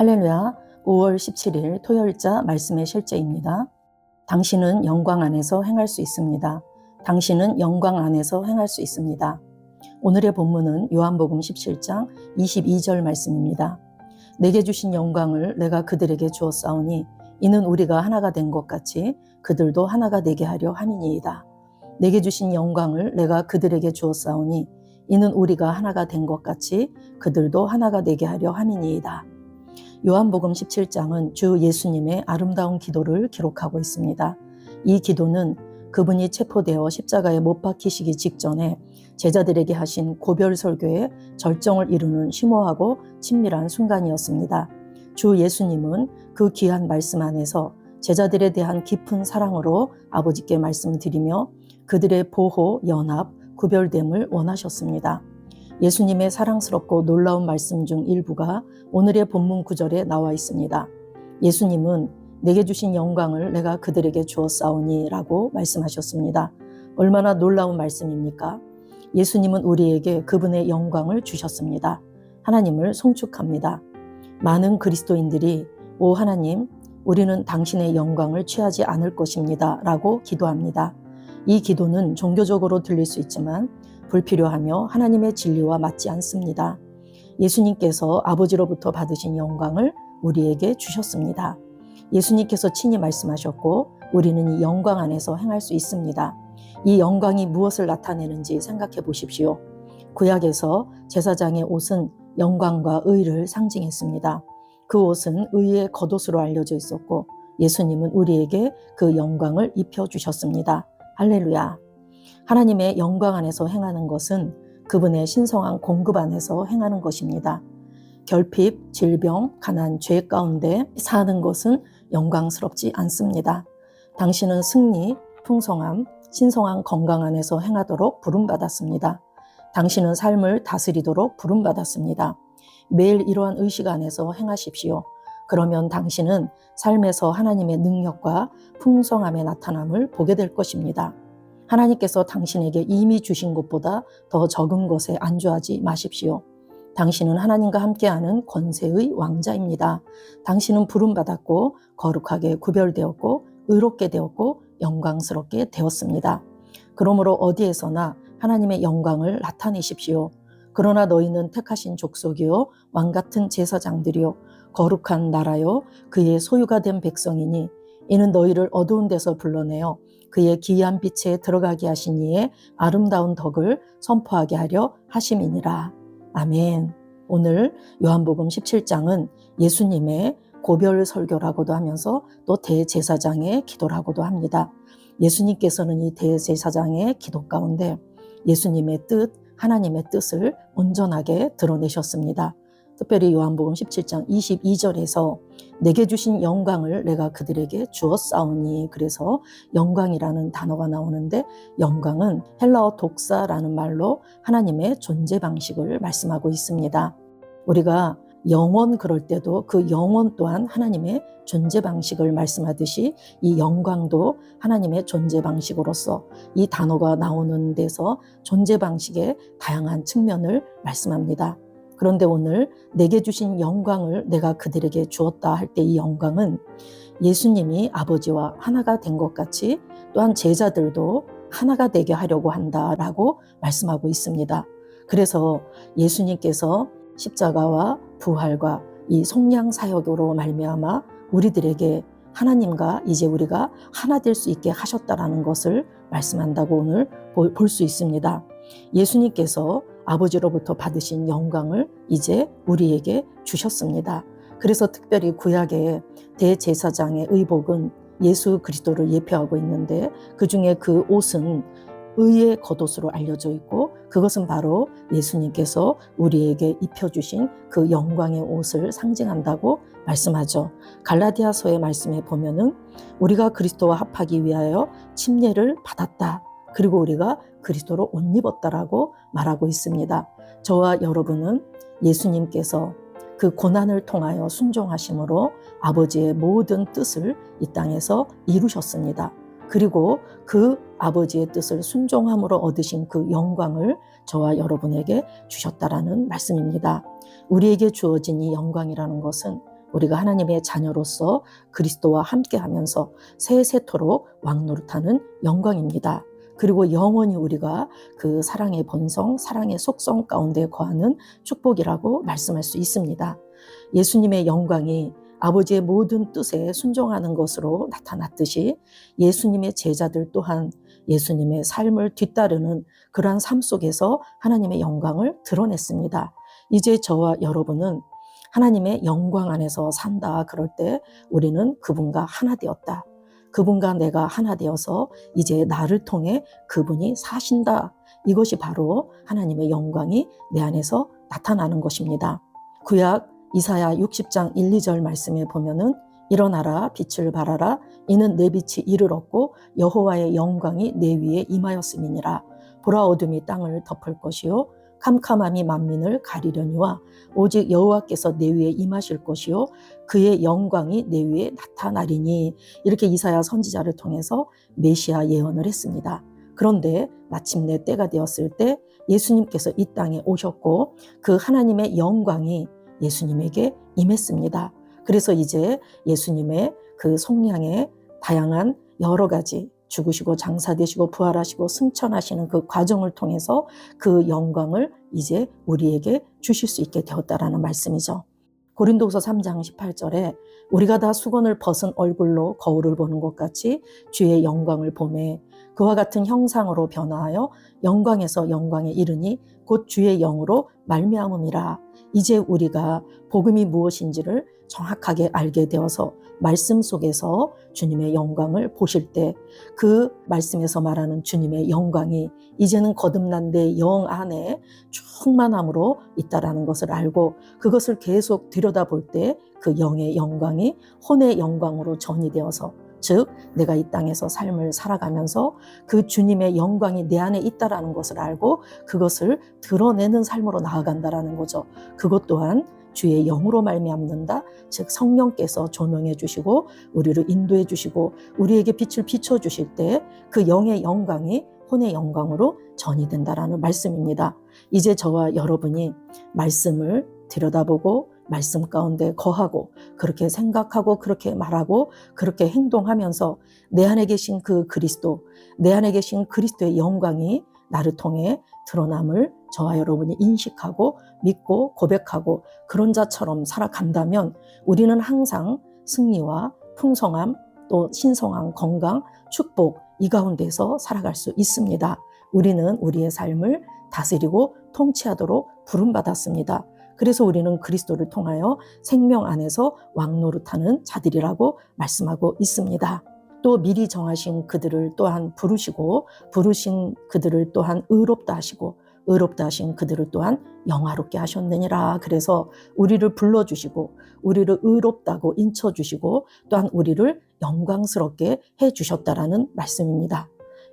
할렐루야 5월 17일 토요일자 말씀의 실제입니다. 당신은 영광 안에서 행할 수 있습니다. 당신은 영광 안에서 행할 수 있습니다. 오늘의 본문은 요한복음 17장 22절 말씀입니다. 내게 주신 영광을 내가 그들에게 주었사오니 이는 우리가 하나가 된 것 같이 그들도 하나가 되게 하려 함이니이다. 내게 주신 영광을 내가 그들에게 주었사오니 이는 우리가 하나가 된 것 같이 그들도 하나가 되게 하려 함이니이다. 요한복음 17장은 주 예수님의 아름다운 기도를 기록하고 있습니다. 이 기도는 그분이 체포되어 십자가에 못 박히시기 직전에 제자들에게 하신 고별 설교의 절정을 이루는 심오하고 친밀한 순간이었습니다. 주 예수님은 그 귀한 말씀 안에서 제자들에 대한 깊은 사랑으로 아버지께 말씀드리며 그들의 보호, 연합, 구별됨을 원하셨습니다. 예수님의 사랑스럽고 놀라운 말씀 중 일부가 오늘의 본문 구절에 나와 있습니다. 예수님은 내게 주신 영광을 내가 그들에게 주었사오니 라고 말씀하셨습니다. 얼마나 놀라운 말씀입니까? 예수님은 우리에게 그분의 영광을 주셨습니다. 하나님을 송축합니다. 많은 그리스도인들이 오 하나님, 우리는 당신의 영광을 취하지 않을 것입니다. 라고 기도합니다. 이 기도는 종교적으로 들릴 수 있지만 불필요하며 하나님의 진리와 맞지 않습니다. 예수님께서 아버지로부터 받으신 영광을 우리에게 주셨습니다. 예수님께서 친히 말씀하셨고 우리는 이 영광 안에서 행할 수 있습니다. 이 영광이 무엇을 나타내는지 생각해 보십시오. 구약에서 제사장의 옷은 영광과 의를 상징했습니다. 그 옷은 의의 겉옷으로 알려져 있었고 예수님은 우리에게 그 영광을 입혀 주셨습니다. 할렐루야. 하나님의 영광 안에서 행하는 것은 그분의 신성한 공급 안에서 행하는 것입니다. 결핍, 질병, 가난, 죄 가운데 사는 것은 영광스럽지 않습니다. 당신은 승리, 풍성함, 신성한 건강 안에서 행하도록 부름받았습니다. 당신은 삶을 다스리도록 부름받았습니다. 매일 이러한 의식 안에서 행하십시오. 그러면 당신은 삶에서 하나님의 능력과 풍성함의 나타남을 보게 될 것입니다. 하나님께서 당신에게 이미 주신 것보다 더 적은 것에 안주하지 마십시오. 당신은 하나님과 함께하는 권세의 왕자입니다. 당신은 부름받았고 거룩하게 구별되었고 의롭게 되었고 영광스럽게 되었습니다. 그러므로 어디에서나 하나님의 영광을 나타내십시오. 그러나 너희는 택하신 족속이요 왕 같은 제사장들이요 거룩한 나라요 그의 소유가 된 백성이니 이는 너희를 어두운 데서 불러내어 그의 기이한 빛에 들어가게 하신 이의 아름다운 덕을 선포하게 하려 하심이니라. 아멘. 오늘 요한복음 17장은 예수님의 고별 설교라고도 하면서 또 대제사장의 기도라고도 합니다. 예수님께서는 이 대제사장의 기도 가운데 예수님의 뜻, 하나님의 뜻을 온전하게 드러내셨습니다. 특별히 요한복음 17장 22절에서 내게 주신 영광을 내가 그들에게 주었사오니 그래서 영광이라는 단어가 나오는데 영광은 헬라어 독사라는 말로 하나님의 존재 방식을 말씀하고 있습니다. 우리가 영원 그럴 때도 그 영원 또한 하나님의 존재 방식을 말씀하듯이 이 영광도 하나님의 존재 방식으로서 이 단어가 나오는 데서 존재 방식의 다양한 측면을 말씀합니다. 그런데 오늘 내게 주신 영광을 내가 그들에게 주었다 할 때 이 영광은 예수님이 아버지와 하나가 된 것 같이 또한 제자들도 하나가 되게 하려고 한다라고 말씀하고 있습니다. 그래서 예수님께서 십자가와 부활과 이 속량 사역으로 말미암아 우리들에게 하나님과 이제 우리가 하나 될 수 있게 하셨다라는 것을 말씀한다고 오늘 볼 수 있습니다. 예수님께서 아버지로부터 받으신 영광을 이제 우리에게 주셨습니다. 그래서 특별히 구약의 대제사장의 의복은 예수 그리스도를 예표하고 있는데 그 중에 그 옷은 의의 겉옷으로 알려져 있고 그것은 바로 예수님께서 우리에게 입혀주신 그 영광의 옷을 상징한다고 말씀하죠. 갈라디아서의 말씀에 보면은 우리가 그리스도와 합하기 위하여 침례를 받았다. 그리고 우리가 그리스도로 옷 입었다라고 말하고 있습니다. 저와 여러분은 예수님께서 그 고난을 통하여 순종하심으로 아버지의 모든 뜻을 이 땅에서 이루셨습니다. 그리고 그 아버지의 뜻을 순종함으로 얻으신 그 영광을 저와 여러분에게 주셨다라는 말씀입니다. 우리에게 주어진 이 영광이라는 것은 우리가 하나님의 자녀로서 그리스도와 함께 하면서 세세토록 왕노릇하는 영광입니다. 그리고 영원히 우리가 그 사랑의 본성, 사랑의 속성 가운데 거하는 축복이라고 말씀할 수 있습니다. 예수님의 영광이 아버지의 모든 뜻에 순종하는 것으로 나타났듯이 예수님의 제자들 또한 예수님의 삶을 뒤따르는 그러한 삶 속에서 하나님의 영광을 드러냈습니다. 이제 저와 여러분은 하나님의 영광 안에서 산다. 그럴 때 우리는 그분과 하나 되었다. 그분과 내가 하나 되어서 이제 나를 통해 그분이 사신다. 이것이 바로 하나님의 영광이 내 안에서 나타나는 것입니다. 구약 이사야 60장 1, 2절 말씀에 보면은 일어나라 빛을 발하라 이는 내 빛이 이를 얻고 여호와의 영광이 내 위에 임하였음이니라 보라 어둠이 땅을 덮을 것이요 캄캄함이 만민을 가리려니와 오직 여호와께서 내 위에 임하실 것이요 그의 영광이 내 위에 나타나리니 이렇게 이사야 선지자를 통해서 메시아 예언을 했습니다. 그런데 마침내 때가 되었을 때 예수님께서 이 땅에 오셨고 그 하나님의 영광이 예수님에게 임했습니다. 그래서 이제 예수님의 그 속량의 다양한 여러 가지 죽으시고 장사되시고 부활하시고 승천하시는 그 과정을 통해서 그 영광을 이제 우리에게 주실 수 있게 되었다라는 말씀이죠. 고린도후서 3장 18절에 우리가 다 수건을 벗은 얼굴로 거울을 보는 것 같이 주의 영광을 보매 그와 같은 형상으로 변화하여 영광에서 영광에 이르니 곧 주의 영으로 말미암음이라 이제 우리가 복음이 무엇인지를 정확하게 알게 되어서 말씀 속에서 주님의 영광을 보실 때 그 말씀에서 말하는 주님의 영광이 이제는 거듭난 내 영 안에 충만함으로 있다라는 것을 알고 그것을 계속 들여다볼 때 그 영의 영광이 혼의 영광으로 전이되어서 즉 내가 이 땅에서 삶을 살아가면서 그 주님의 영광이 내 안에 있다라는 것을 알고 그것을 드러내는 삶으로 나아간다라는 거죠. 그것 또한 주의 영으로 말미암는다. 즉 성령께서 조명해 주시고 우리를 인도해 주시고 우리에게 빛을 비춰 주실 때 그 영의 영광이 혼의 영광으로 전이 된다라는 말씀입니다. 이제 저와 여러분이 말씀을 들여다보고 말씀 가운데 거하고 그렇게 생각하고 그렇게 말하고 그렇게 행동하면서 내 안에 계신 그 그리스도, 내 안에 계신 그리스도의 영광이 나를 통해 드러남을 저와 여러분이 인식하고 믿고 고백하고 그런 자처럼 살아간다면 우리는 항상 승리와 풍성함 또 신성한 건강, 축복 이 가운데서 살아갈 수 있습니다. 우리는 우리의 삶을 다스리고 통치하도록 부름받았습니다. 그래서 우리는 그리스도를 통하여 생명 안에서 왕노릇하는 자들이라고 말씀하고 있습니다. 또 미리 정하신 그들을 또한 부르시고 부르신 그들을 또한 의롭다 하시고 의롭다 하신 그들을 또한 영화롭게 하셨느니라. 그래서 우리를 불러주시고 우리를 의롭다고 인쳐주시고 또한 우리를 영광스럽게 해주셨다라는 말씀입니다.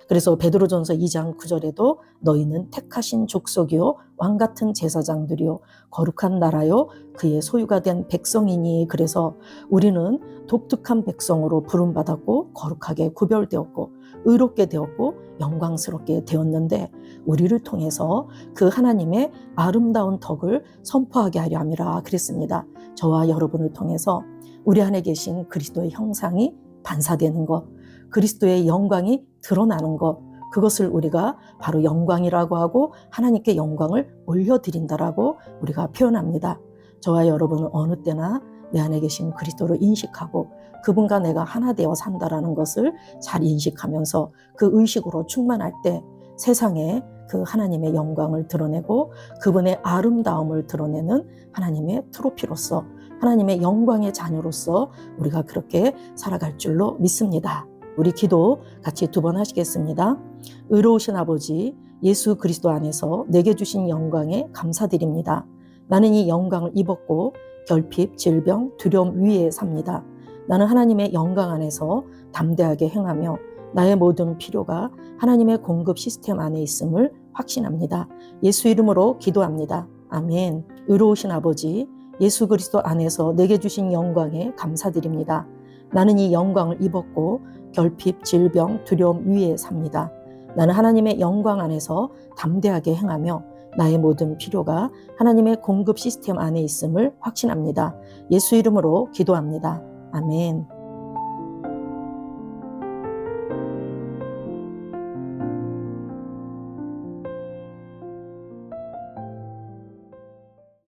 그래서 베드로전서 2장 9절에도 너희는 택하신 족속이요 왕 같은 제사장들이요 거룩한 나라요 그의 소유가 된 백성이니 그래서 우리는 독특한 백성으로 부름 받았고 거룩하게 구별되었고 의롭게 되었고 영광스럽게 되었는데 우리를 통해서 그 하나님의 아름다운 덕을 선포하게 하려 함이라 그랬습니다. 저와 여러분을 통해서 우리 안에 계신 그리스도의 형상이 반사되는 것, 그리스도의 영광이 드러나는 것, 그것을 우리가 바로 영광이라고 하고 하나님께 영광을 올려드린다라고 우리가 표현합니다. 저와 여러분은 어느 때나 내 안에 계신 그리스도를 인식하고 그분과 내가 하나 되어 산다라는 것을 잘 인식하면서 그 의식으로 충만할 때 세상에 그 하나님의 영광을 드러내고 그분의 아름다움을 드러내는 하나님의 트로피로서 하나님의 영광의 자녀로서 우리가 그렇게 살아갈 줄로 믿습니다. 우리 기도 같이 두 번 하시겠습니다. 의로우신 아버지 예수 그리스도 안에서 내게 주신 영광에 감사드립니다. 나는 이 영광을 입었고 결핍, 질병, 두려움 위에 삽니다. 나는 하나님의 영광 안에서 담대하게 행하며 나의 모든 필요가 하나님의 공급 시스템 안에 있음을 확신합니다. 예수 이름으로 기도합니다. 아멘. 의로우신 아버지, 예수 그리스도 안에서 내게 주신 영광에 감사드립니다. 나는 이 영광을 입었고 결핍, 질병, 두려움 위에 삽니다. 나는 하나님의 영광 안에서 담대하게 행하며 나의 모든 필요가 하나님의 공급 시스템 안에 있음을 확신합니다. 예수 이름으로 기도합니다. 아멘.